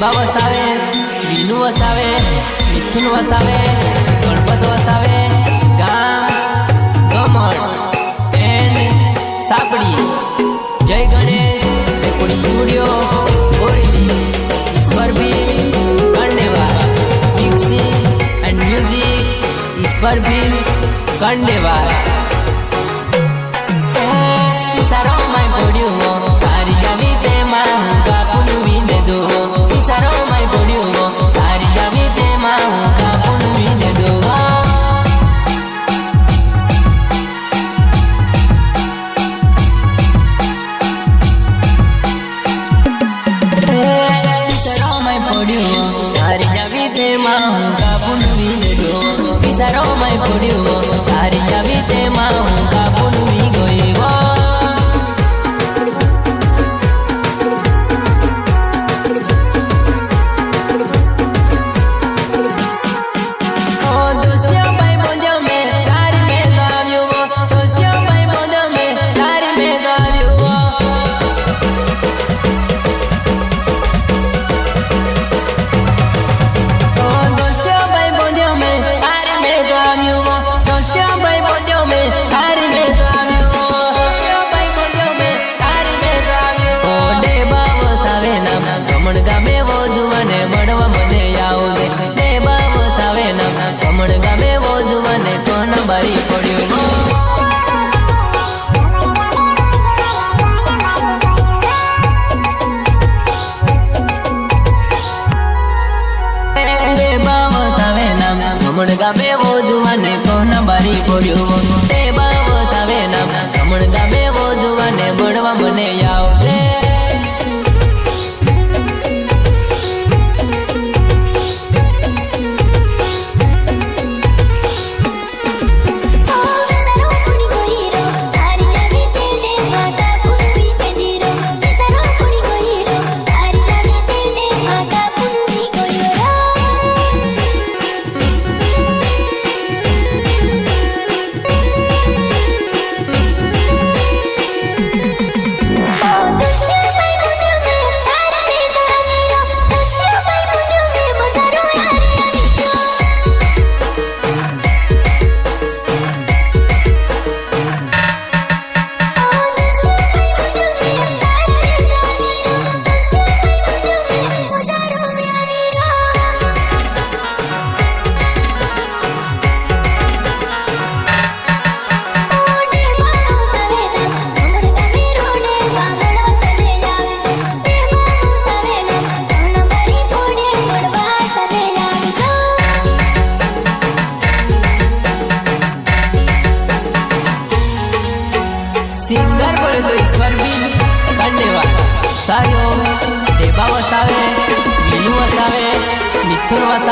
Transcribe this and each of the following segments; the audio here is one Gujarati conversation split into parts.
વિભા વસાવે વિનુ વસાવે મિથુન વસાવે ગણપત વસાવે ગામ ગમણ એન સાપડી Jai Ganesh recording studio Boreli Ishwarbhai Kandeva mixing and music Ishwarbhai Kandeva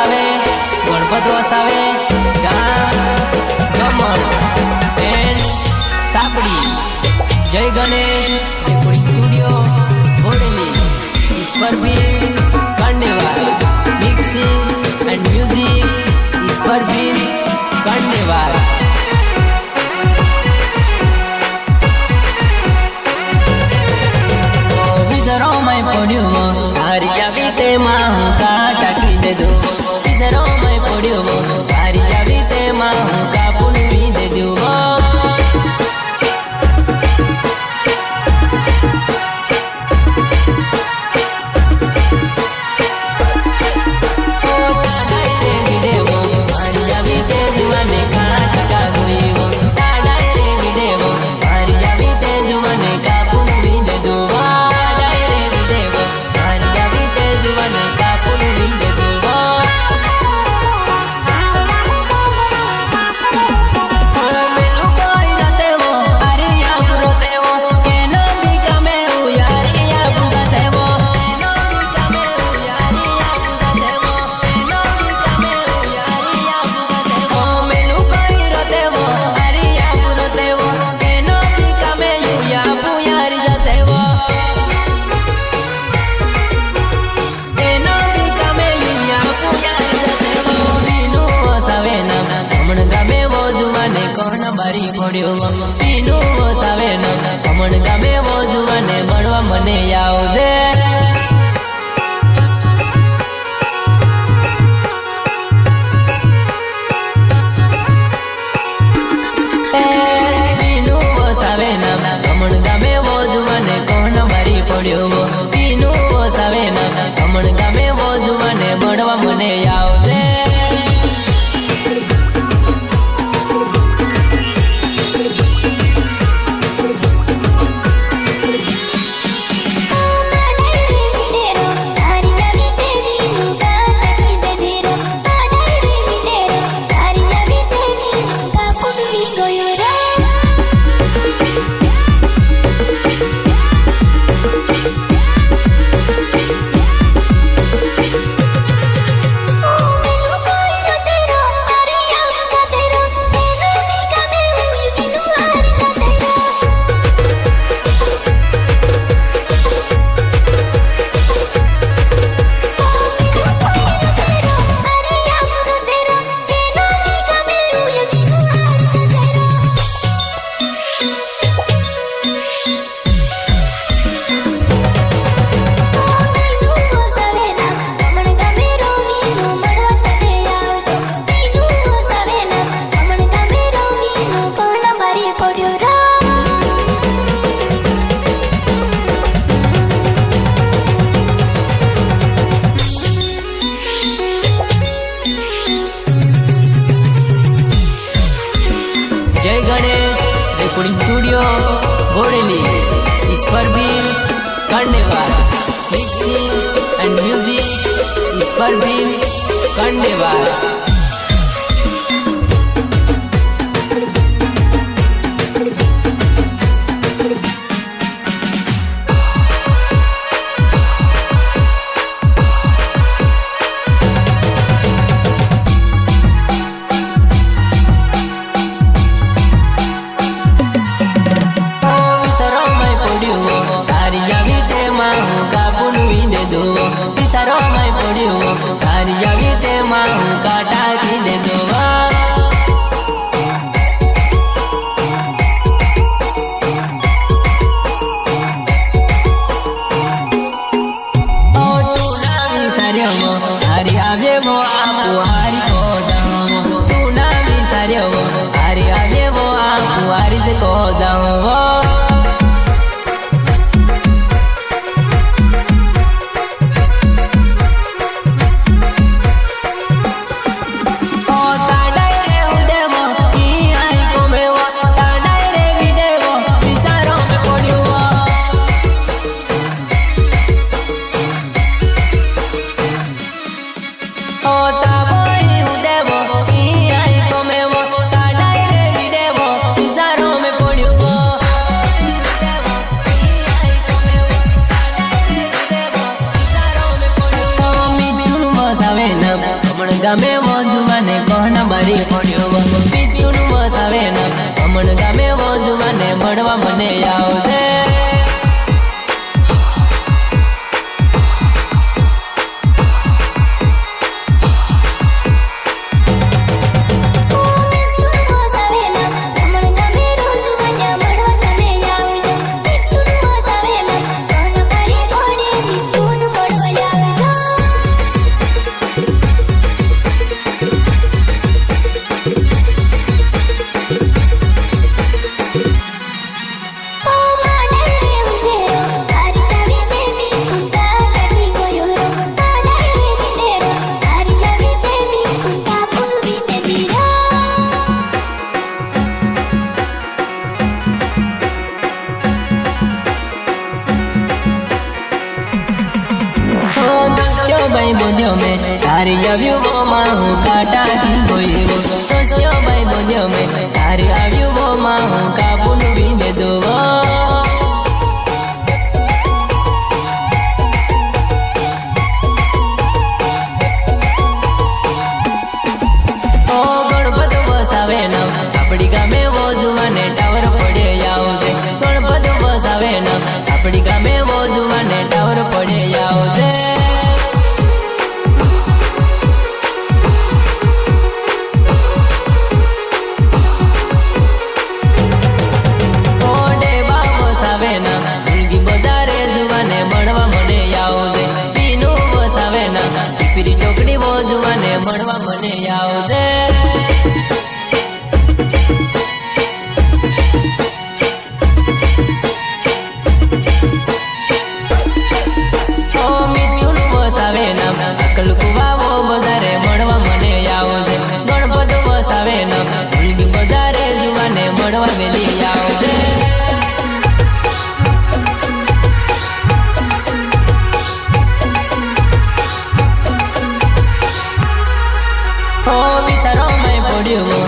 આવે ગણપત વસ આવે ગામ and સાપડી Jai Ganesh studio Bodeli Ishwar Bhim Kandewal mixing and music Ishwar Bhim Allah. mixing and music is for Bhim Kandevar. da બોલ્યો મેં તારી આવ્યું બોમાં હું કાટાથી ગયો દોસ્તો ભાઈ બોલ્યો મેં તારી આવ્યું બોમાં હું કા подходила